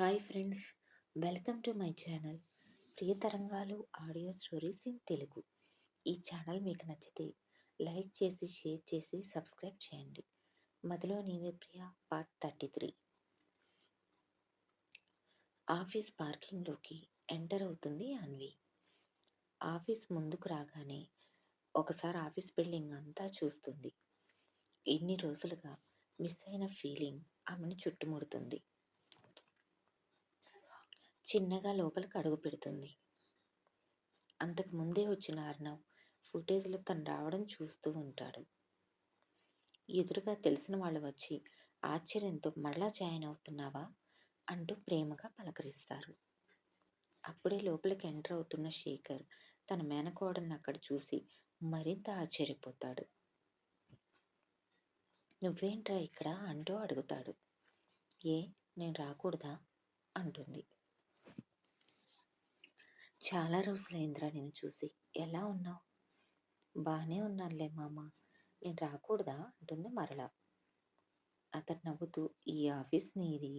Hi friends welcome to my channel Priya Tarangalu audio stories in Telugu. ఈ channel మీకు నచ్చితే like చేసి share చేసి సబ్స్క్రైబ్ చేయండి. మధ్యలో Neeve Priya part thirty three. Office పార్కింగ్లోకి enter అవుతుంది అన్వి. ఆఫీస్ ముందుకు రాగానే ఒకసారి ఆఫీస్ బిల్డింగ్ అంతా చూస్తుంది. ఇన్ని రోజులుగా మిస్ అయిన ఫీలింగ్ ఆమెను చుట్టుముడుతుంది. చిన్నగా లోపలికి అడుగు పెడుతుంది. అంతకు ముందే వచ్చిన అర్ణవ్ ఫుటేజ్లో తను రావడం చూస్తూ ఉంటాడు. ఎదురుగా తెలిసిన వాళ్ళు వచ్చి ఆశ్చర్యంతో మరలా జాయిన్ అవుతున్నావా? అంటూ ప్రేమగా పలకరిస్తారు. అప్పుడే లోపలికి ఎంటర్ అవుతున్న శేఖర్ తన మేనకోడల్ని అక్కడ చూసి మరింత ఆశ్చర్యపోతాడు. నువ్వేంట్రా ఇక్కడ? అంటూ అడుగుతాడు. ఏ నేను రాకూడదా? అంటుంది. చాలా రోజులైందిరా నేను చూసి. ఎలా ఉన్నావు? బాగానే ఉన్నానులే మామ. నేను రాకూడదా? అంటుంది మరలా. అతను నవ్వుతూ ఈ ఆఫీస్ నీది.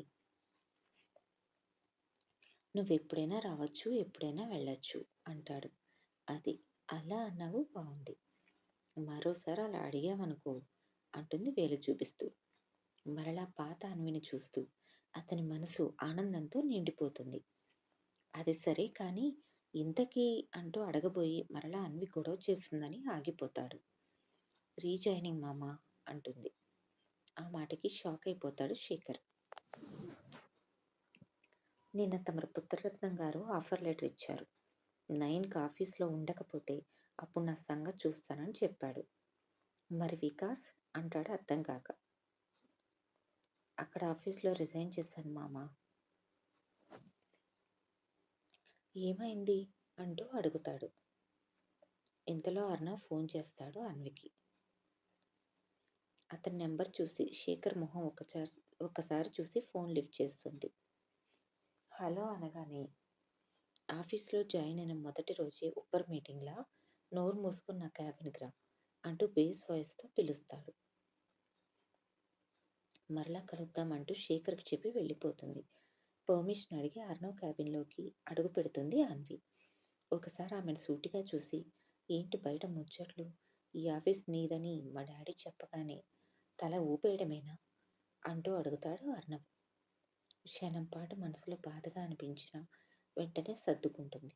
నువ్వు ఎప్పుడైనా రావచ్చు ఎప్పుడైనా వెళ్ళొచ్చు అంటాడు. అది అలా అన్నావు బాగుంది మరోసారి అలా అడిగావనుకో అంటుంది వేలు చూపిస్తూ. మరలా పాత అన్విని చూస్తూ అతని మనసు ఆనందంతో నిండిపోతుంది. అది సరే కానీ ఇంతకీ అంటూ అడగబోయి మరలా అన్వి గొడవ చేస్తుందని ఆగిపోతాడు. రీజాయినింగ్ మామ అంటుంది. ఆ మాటకి షాక్ అయిపోతాడు శేఖర్. నిన్న తమరు పుత్రరత్నం గారు ఆఫర్ లెటర్ ఇచ్చారు. నైన్కి ఆఫీస్లో ఉండకపోతే అప్పుడు నా సంగతి చూస్తానని చెప్పాడు. మరి వికాస్? అంటాడు అర్థం కాక. అక్కడ ఆఫీస్లో రిజైన్ చేశాను మామ. ఏమైంది? అంటూ అడుగుతాడు. ఇంతలో అర్ణవ్ ఫోన్ చేస్తాడు అన్వికి. అతని నెంబర్ చూసి శేఖర్ మొహం ఒకసారి ఒకసారి చూసి ఫోన్ లిఫ్ట్ చేస్తుంది. హలో అనగానే ఆఫీస్లో జాయిన్ అయిన మొదటి రోజే ఉప్పర్ మీటింగ్లా నోరు మూసుకున్న క్యాబిన్కి రా అంటూ బేస్ వాయిస్తో పిలుస్తాడు. మరలా కలుద్దామంటూ శేఖర్కి చెప్పి వెళ్ళిపోతుంది. పర్మిషన్ అడిగి అర్ణవ్ క్యాబిన్లోకి అడుగు పెడుతుంది అన్వి. ఒకసారి ఆమెను సూటిగా చూసి ఏంటి బయట ముచ్చట్లు? ఈ ఆఫీస్ నీదని మా డాడీ చెప్పగానే తల ఊపేయడమేనా? అంటూ అడుగుతాడు అర్ణవ్ క్షణం పాటు మనసులో బాధగా అనిపించిన వెంటనే సర్దుకుంటుంది.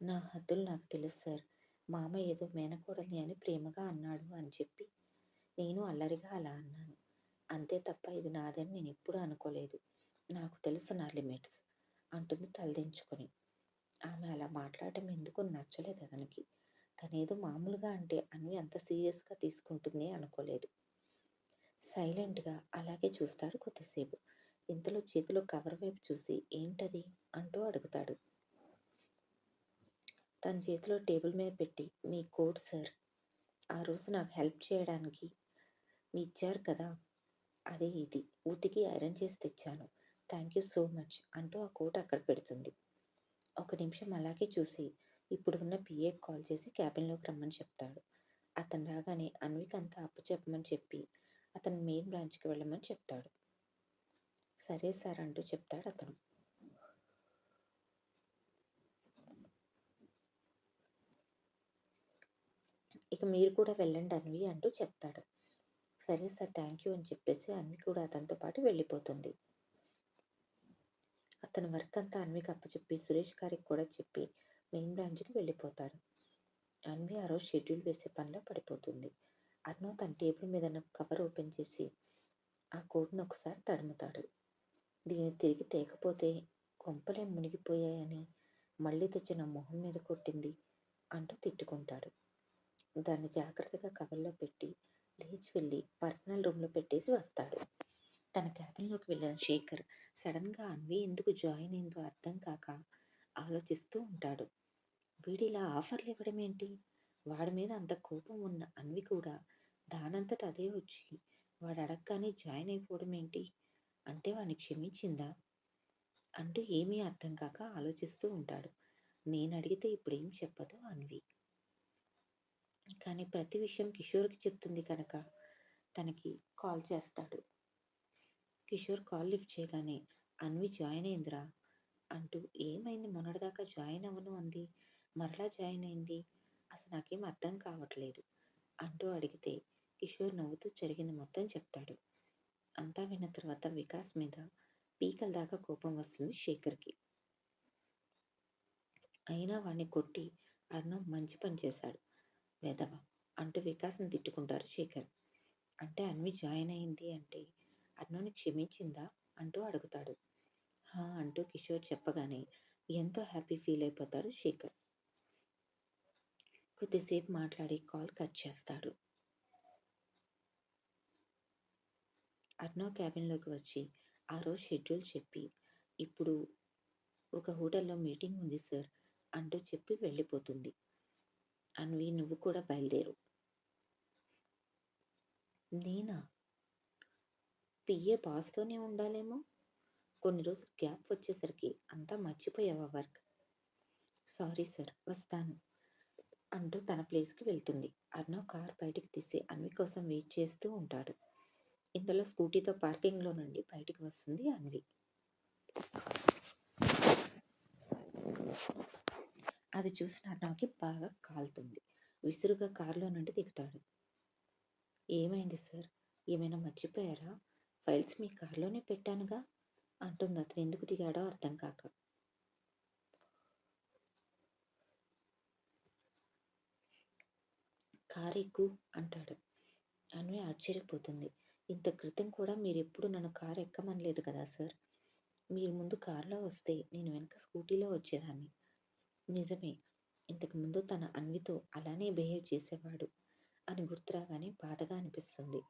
నా హద్దులు నాకు తెలుసు సార్. మామ ఏదో మేనకోడలి అని ప్రేమగా అన్నాడు అని చెప్పి నేను అల్లరిగా అలా అన్నాను. అంతే తప్ప ఇది నాదని నేను ఎప్పుడూ అనుకోలేదు. నాకు తెలుసు నా లిమిట్స్ అంటుంది తలదించుకొని ఆమె అలా మాట్లాడటం ఎందుకు నచ్చలేదు అతనికి. తనేదో మామూలుగా అంటే అన్నీ అంత సీరియస్గా తీసుకుంటుంది అనుకోలేదు. సైలెంట్గా అలాగే చూస్తాడు కొద్దిసేపు. ఇంతలో చేతిలో కవర్ వైపు చూసి ఏంటది? అంటూ అడుగుతాడు. తన చేతిలో టేబుల్ మీద పెట్టి మీ కోట్ సార్ ఆ రోజు నాకు హెల్ప్ చేయడానికి మీ ఇచ్చారు కదా అదే ఇది. ఊతికి ఐరన్ చేసి తెచ్చాను. థ్యాంక్ యూ సో మచ్ అంటూ ఆ కోట్ అక్కడ పెడుతుంది. ఒక నిమిషం అలాగే చూసి ఇప్పుడు ఉన్న పిఏ కాల్ చేసి క్యాబిన్లోకి రమ్మని చెప్తాడు. అతను రాగానే అన్విక్ అంతా అప్పు చెప్పమని చెప్పి అతను మెయిన్ బ్రాంచ్కి వెళ్ళమని చెప్తాడు. సరే సార్ అంటూ చెప్తాడు అతను. ఇక మీరు కూడా వెళ్ళండి అన్వి అంటూ చెప్తాడు. సరే సార్ థ్యాంక్ యూ అని చెప్పేసి అన్వి కూడా అతనితో పాటు వెళ్ళిపోతుంది. అతని వర్క్ అంతా అన్వికి అప్పచెప్పి సురేష్ గారికి కూడా చెప్పి మెయిన్ బ్రాంచ్కి వెళ్ళిపోతాడు అన్వి ఆ రోజు షెడ్యూల్ వేసే పనిలో పడిపోతుంది. అర్నో తన టేబుల్ మీద కవర్ ఓపెన్ చేసి ఆ కోడ్ను ఒకసారి తడుముతాడు. దీన్ని తిరిగి తేకపోతే కొంపలే మునిగిపోయాయని మళ్ళీ తెచ్చిన మొహం మీద కొట్టింది అంటూ తిట్టుకుంటాడు. దాన్ని జాగ్రత్తగా కవర్లో పెట్టి లేచి వెళ్ళి పర్సనల్ రూమ్లో పెట్టేసి వస్తాడు. తన క్యాబిన్లోకి వెళ్ళిన శేఖర్ సడన్గా అన్వి ఎందుకు జాయిన్ అయిందో అర్థం కాక ఆలోచిస్తూ ఉంటాడు. వీడిలా ఆఫర్లు ఇవ్వడం ఏంటి? వాడి మీద అంత కోపం ఉన్న అన్వి కూడా దానంతట అదే వచ్చి వాడు అడగగానే జాయిన్ అయిపోవడం ఏంటి? అంటే వాడిని క్షమించిందా? అంటూ ఏమీ అర్థం కాక ఆలోచిస్తూ ఉంటాడు. నేను అడిగితే ఇప్పుడు ఏం చెప్పదు అన్వి. కానీ ప్రతి విషయం కిషోర్కి చెప్తుంది కనుక తనకి కాల్ చేస్తాడు. కిషోర్ కాల్ లిఫ్ట్ చేయగానే అన్వి జాయిన్ అయిందిరా. అంటూ ఏమైంది? మొన్నటిదాకా జాయిన్ అవ్వను అంది. మరలా జాయిన్ అయింది. అసలు నాకేం అర్థం కావట్లేదు. అంటూ అడిగితే కిషోర్ నవ్వుతూ జరిగింది మొత్తం చెప్తాడు. అంతా విన్న తర్వాత వికాస్ మీద పీకల దాకా కోపం వస్తుంది శేఖర్కి. అయినా వాడిని కొట్టి అర్ణవ్ మంచి పని చేశాడు. వెదవ అంటూ వికాస్ని తిట్టుకుంటారు శేఖర్. అంటే అన్వి జాయిన్ అయింది అంటే అన్నుని క్షమించిందా అంటూ అడుగుతాడు. హా అంటూ కిషోర్ చెప్పగానే ఎంతో హ్యాపీ ఫీల్ అయిపోతాడు శేఖర్. కొద్దిసేపు మాట్లాడి కాల్ కట్ చేస్తాడు. అర్నో క్యాబిన్లోకి వచ్చి ఆ రోజు షెడ్యూల్ చెప్పి ఇప్పుడు ఒక హోటల్లో మీటింగ్ ఉంది సార్ అంటూ చెప్పి వెళ్ళిపోతుంది. అన్వి నువ్వు కూడా బయలుదేరు. నేనా? పిఏ బాస్తోనే ఉండాలేమో. కొన్ని రోజులు గ్యాప్ వచ్చేసరికి అంతా మర్చిపోయావా వర్క్? సారీ సార్ వస్తాను అంటూ తన ప్లేస్కి వెళ్తుంది. అర్ణవ్ కార్ బయటికి తీసి అన్వి కోసం వెయిట్ చేస్తూ ఉంటాడు. ఇంతలో స్కూటీతో పార్కింగ్లో నుండి బయటికి వస్తుంది అన్వి. అది చూసిన అర్ణవ్కి బాగా కాలుతుంది. విసురుగా కారులో నుండి దిగుతాడు. ఏమైంది సార్? ఏమైనా మర్చిపోయారా? ఫైల్స్ మీ కారులోనే పెట్టానుగా? అంటుంది అతను. ఎందుకు దిగాడో అర్థం కాక. కారు ఎక్కు అంటాడు. అన్వి ఆశ్చర్యపోతుంది. ఇంత క్రితం కూడా మీరు ఎప్పుడు నన్ను కారు ఎక్కమనలేదు కదా సార్? మీరు ముందు కారులో వస్తే నేను వెనక స్కూటీలో వచ్చేదాన్ని. నిజమే. ఇంతకు ముందు తన అన్వితో అలానే బిహేవ్ చేసేవాడు అని గుర్తురాగానే బాధగా అనిపిస్తుంది.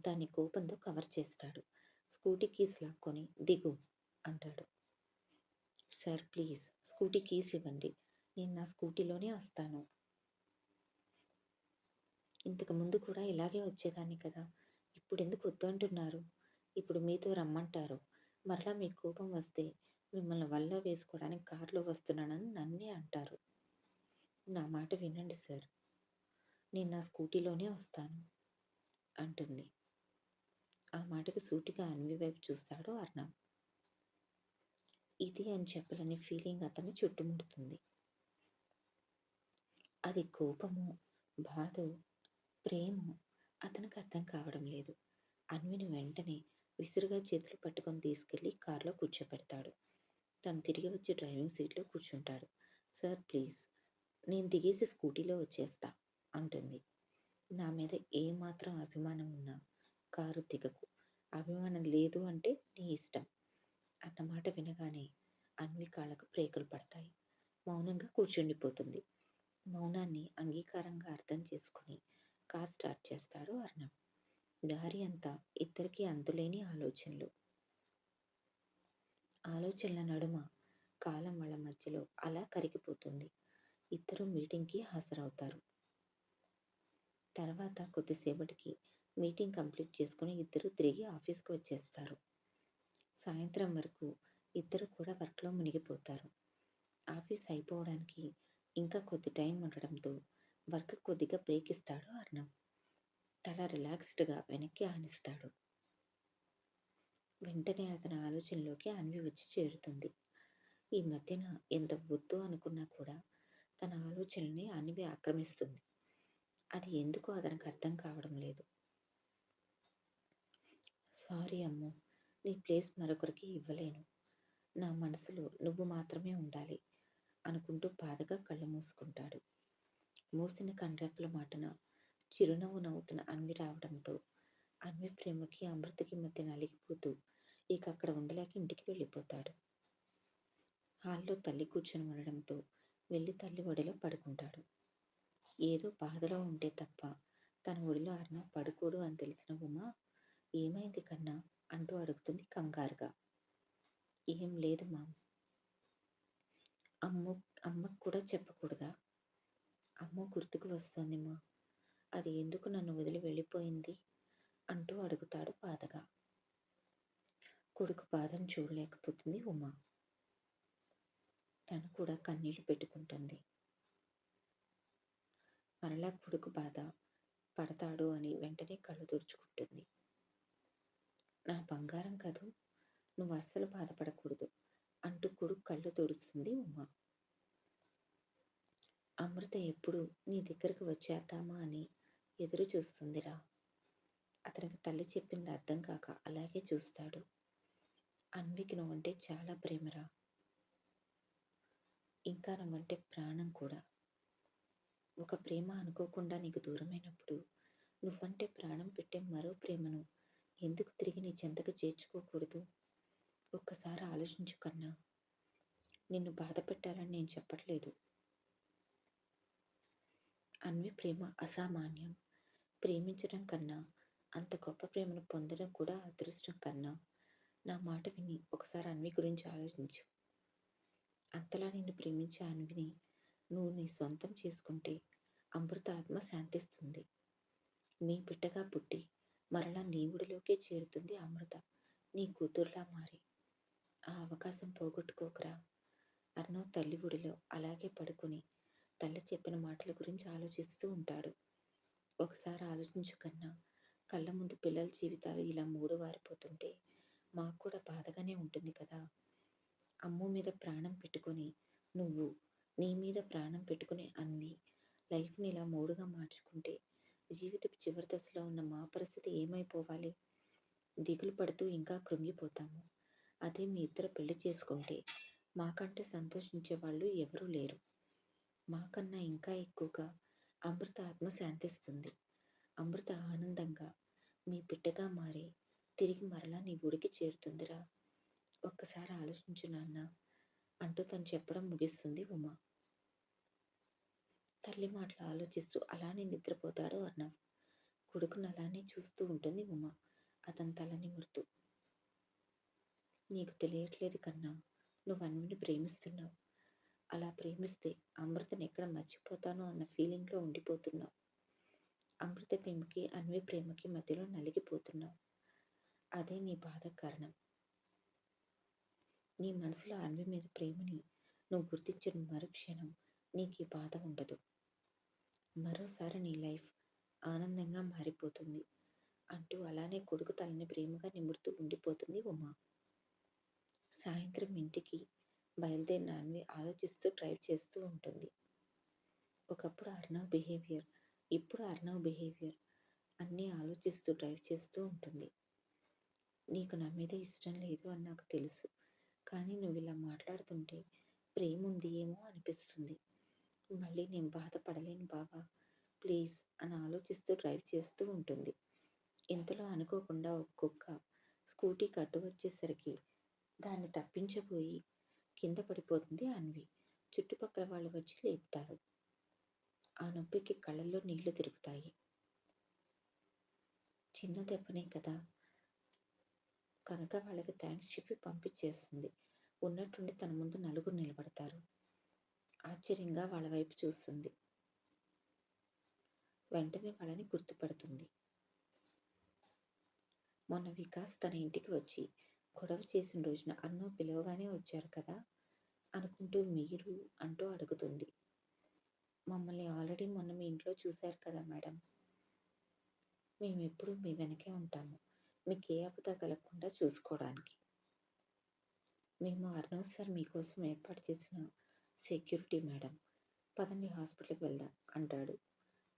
దాన్ని కోపంతో కవర్ చేస్తాడు. స్కూటీ కీస్ లాక్కొని దిగు అంటాడు. సార్ ప్లీజ్ స్కూటీ కీస్ ఇవ్వండి. నేను నా స్కూటీలోనే వస్తాను. ఇంతకు ముందు కూడా ఇలాగే వచ్చేదాన్ని కదా. ఇప్పుడు ఎందుకు వద్దు అంటున్నారు ఇప్పుడు మీతో రమ్మంటారు. మరలా మీ కోపం వస్తే మిమ్మల్ని వల్ల వేసుకోవడానికి కారులో వస్తున్నానని నన్నే అంటారు. నా మాట వినండి సార్. నేను నా స్కూటీలోనే వస్తాను అంటుంది. ఆ మాటకి సూటిగా అన్వి వైపు చూస్తాడు అర్ణవ్ ఇది అని చెప్పలేని ఫీలింగ్ అతన్ని చుట్టుముడుతుంది. అది కోపము బాధ ప్రేమ అతనికి అర్థం కావడం లేదు. అన్విని వెంటనే విసురుగా చేతులు పట్టుకొని తీసుకెళ్ళి కారులో కూర్చోపెడతాడు. తను తిరిగి వచ్చి డ్రైవింగ్ సీట్లో కూర్చుంటాడు. సార్ ప్లీజ్ నేను దిగేసి స్కూటీలో వచ్చేస్తా అంటుంది. నా మీద ఏమాత్రం అభిమానం ఉన్నా కారు దిగకు. అభిమానం లేదు అంటే నీ ఇష్టం అన్నమాట వినగానే అన్వి కాళ్ళకు బ్రేకులు పడతాయి. మౌనంగా కూర్చుండిపోతుంది. మౌనాన్ని అంగీకారంగా అర్థం చేసుకుని కార్ స్టార్ట్ చేస్తాడు అర్ణం దారి అంతా ఇద్దరికీ అంతులేని ఆలోచనలు. ఆలోచనల నడుమ కాలం వాళ్ళ మధ్యలో అలా కరిగిపోతుంది. ఇద్దరు మీటింగ్కి హాజరవుతారు. తర్వాత కొద్దిసేపటికి మీటింగ్ కంప్లీట్ చేసుకుని ఇద్దరు తిరిగి ఆఫీస్కి వచ్చేస్తారు. సాయంత్రం వరకు ఇద్దరు కూడా వర్క్లో మునిగిపోతారు. ఆఫీస్ అయిపోవడానికి ఇంకా కొద్ది టైం ఉండడంతో వర్క్ కొద్దిగా బ్రేక్ ఇస్తాడు అర్ణవ్. తల రిలాక్స్డ్గా వెనక్కి ఆనిస్తాడు. వెంటనే అతని ఆలోచనలోకి అన్వి వచ్చి చేరుతుంది. ఈ మధ్యన ఎంత వద్దు అనుకున్నా కూడా తన ఆలోచనల్ని అన్వి ఆక్రమిస్తుంది. అది ఎందుకో అతనికి అర్థం కావడం లేదు. సారీ అమ్ము నీ ప్లేస్ మరొకరికి ఇవ్వలేను. నా మనసులో నువ్వు మాత్రమే ఉండాలి అనుకుంటూ బాధగా కళ్ళు మూసుకుంటాడు. మూసిన కండ్రెప్పల మాటన చిరునవ్వు నవ్వుతున్న అన్వి రావడంతో అన్వి ప్రేమకి అమృతకి మధ్య నలిగిపోతూ ఇక అక్కడ ఉండలేక ఇంటికి వెళ్ళిపోతాడు. హాల్లో తల్లి కూర్చొని ఉండడంతో వెళ్ళి తల్లి ఒడిలో పడుకుంటాడు. ఏదో బాధలో ఉంటే తప్ప తన ఒడిలో అర్ణ పడుకోడు అని తెలిసిన ఉమా ఏమైంది కన్నా? అంటూ అడుగుతుంది కంగారుగా. ఏం లేదు మా అమ్మ అమ్మకు కూడా చెప్పకూడదా? అమ్మ గుర్తుకు వస్తుంది మా. అది ఎందుకు నన్ను వదిలి వెళ్ళిపోయింది? అంటూ అడుగుతాడు బాధగా. కొడుకు బాధను చూడలేకపోతుంది ఉమా. తను కూడా కన్నీళ్ళు పెట్టుకుంటుంది. మరలా కొడుకు బాధ పడతాడు అని వెంటనే కళ్ళు తుడుచుకుంటుంది. నా బంగారం కదూ నువ్వు అస్సలు బాధపడకూడదు అంటూ కొడుకు కళ్ళు తుడుస్తుంది ఉమ. అమృత ఎప్పుడు నీ దగ్గరకు వచ్చేద్దామా అని ఎదురు చూస్తుందిరా. అతనికి తల్లి చెప్పింది అర్థం కాక అలాగే చూస్తాడు. అన్వికి నువ్వంటే చాలా ప్రేమరా? ఇంకా నువ్వంటే ప్రాణం కూడా. ఒక ప్రేమ అనుకోకుండా నీకు దూరమైనప్పుడు నువ్వంటే ప్రాణం పెట్టే మరో ప్రేమను ఎందుకు తిరిగి నీ చెంతకు చేర్చుకోకూడదు? ఒక్కసారి ఆలోచించు కన్నా. నిన్ను బాధ పెట్టాలని నేను చెప్పట్లేదు. అన్వి ప్రేమ అసామాన్యం. ప్రేమించడం కన్నా అంత గొప్ప ప్రేమను పొందడం కూడా అదృష్టం కన్నా. నా మాట విని ఒకసారి అన్వి గురించి ఆలోచించు. అంతలా నిన్ను ప్రేమించే అన్విని నువ్వు నీ సొంతం చేసుకుంటే అమృత ఆత్మ శాంతిస్తుంది. నీ బిడ్డగా పుట్టి మరలా నీ ఊడిలోకే చేరుతుంది అమృత. నీ కూతుర్లా మారి. ఆ అవకాశం పోగొట్టుకోకరా. అర్ణవ్ తల్లి ఊడిలో అలాగే పడుకొని తల్లి చెప్పిన మాటల గురించి ఆలోచిస్తూ ఉంటాడు. ఒకసారి ఆలోచించు కన్నా కళ్ళ ముందు పిల్లల జీవితాలు ఇలా మూడు వారిపోతుంటే మాకు కూడా బాధగానే ఉంటుంది కదా. అమ్ము మీద ప్రాణం పెట్టుకొని నువ్వు నీ మీద ప్రాణం పెట్టుకునే అన్వి లైఫ్ని ఇలా మూడుగా మార్చుకుంటే జీవితపు చివరి దశలో ఉన్న మా పరిస్థితి ఏమైపోవాలి? దిగులు పడుతూ ఇంకా కృంగిపోతాము. అదే మీ ఇద్దరు పెళ్ళి చేసుకుంటే మాకంటే సంతోషించే వాళ్ళు ఎవరూ లేరు. మాకన్నా ఇంకా ఎక్కువగా అమృత ఆత్మ శాంతిస్తుంది. అమృత ఆనందంగా మీ బిడ్డగా మారి తిరిగి మరలా నీ గుడికి చేరుతుందిరా. ఒక్కసారి ఆలోచించు నాన్న అంటూ తను చెప్పడం ముగిస్తుంది ఉమా. తల్లి మాటలు ఆలోచిస్తూ అలానే నిద్రపోతాడు అర్ణవ్ కొడుకును అలానే చూస్తూ ఉంటుంది ఉమా. అతని తల నిమురుతూ నీకు తెలియట్లేదు కన్నా నువ్వు అన్నిని ప్రేమిస్తున్నావు. అలా ప్రేమిస్తే అమృతని ఎక్కడ మర్చిపోతానో అన్న ఫీలింగ్లో ఉండిపోతున్నావు. అమృత ప్రేమకి అన్వి ప్రేమకి మధ్యలో నలిగిపోతున్నావు. అదే నీ బాధ కారణం. నీ మనసులో అన్వి మీద ప్రేమని నువ్వు గుర్తించిన మరుక్షణం నీకు ఈ బాధ ఉండదు. మరోసారి నీ లైఫ్ ఆనందంగా మారిపోతుంది. అంటూ అలానే కొడుకు తలని ప్రేమగా నిమురుతూ ఉండిపోతుంది ఉమా. సాయంత్రం ఇంటికి బయలుదేరిన అన్వి ఆలోచిస్తూ డ్రైవ్ చేస్తూ ఉంటుంది. ఒకప్పుడు అర్ణవ్ బిహేవియర్ ఇప్పుడు అర్ణవ్ బిహేవియర్ అన్నీ ఆలోచిస్తూ డ్రైవ్ చేస్తూ ఉంటుంది. నీకు నా మీద ఇష్టం లేదు అని నాకు తెలుసు. కానీ నువ్వు ఇలా మాట్లాడుతుంటే ప్రేమ ఉంది ఏమో అనిపిస్తుంది. మళ్ళీ నేను బాధపడలేను బాబా ప్లీజ్ అని ఆలోచిస్తూ డ్రైవ్ చేస్తూ ఉంటుంది. ఇంతలో అనుకోకుండా ఒక్కొక్క స్కూటీ కట్టు వచ్చేసరికి దాన్ని తప్పించబోయి కింద పడిపోతుంది అన్వి. చుట్టుపక్కల వాళ్ళు వచ్చి లేపుతారు. ఆ నొప్పికి కళ్ళల్లో నీళ్ళు తిరుగుతాయి. చిన్న దెబ్బనే కదా. కనుక వాళ్ళకి థ్యాంక్స్ చెప్పి పంపించేస్తుంది ఉన్నట్టుండి తన ముందు నలుగురు నిలబడతారు. ఆశ్చర్యంగా వాళ్ళ వైపు చూస్తుంది. వెంటనే వాళ్ళని గుర్తుపడుతుంది. మొన్న వికాస్ తన ఇంటికి వచ్చి గొడవ చేసిన రోజున అన్నో పిలవగానే వచ్చారు కదా? అనుకుంటూ మీరు అంటూ అడుగుతుంది. మమ్మల్ని ఆల్రెడీ మొన్న మీ ఇంట్లో చూశారు కదా మేడం? మేము ఎప్పుడూ మీ వెనకే ఉంటాము. మీకు ఏ అబద్ధ కలగకుండా చూసుకోవడానికి. మేము అర్నవ్ సార్ మీకోసం ఏర్పాటు చేసిన సెక్యూరిటీ మేడం పదండి హాస్పిటల్కి వెళ్దాం అంటాడు.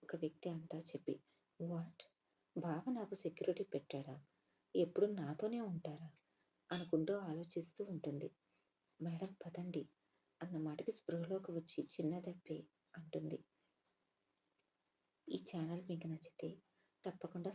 ఒక వ్యక్తి అంతా చెప్పి వాట్? బావ నాకు సెక్యూరిటీ పెట్టాడా? ఎప్పుడు నాతోనే ఉంటారా? అనుకుంటూ ఆలోచిస్తూ ఉంటుంది. మేడం పదండి అన్న మాటకి స్పృహలోకి వచ్చి చిన్న దెబ్బే అంటుంది. ఈ ఛానల్ మీకు నచ్చితే తప్పకుండా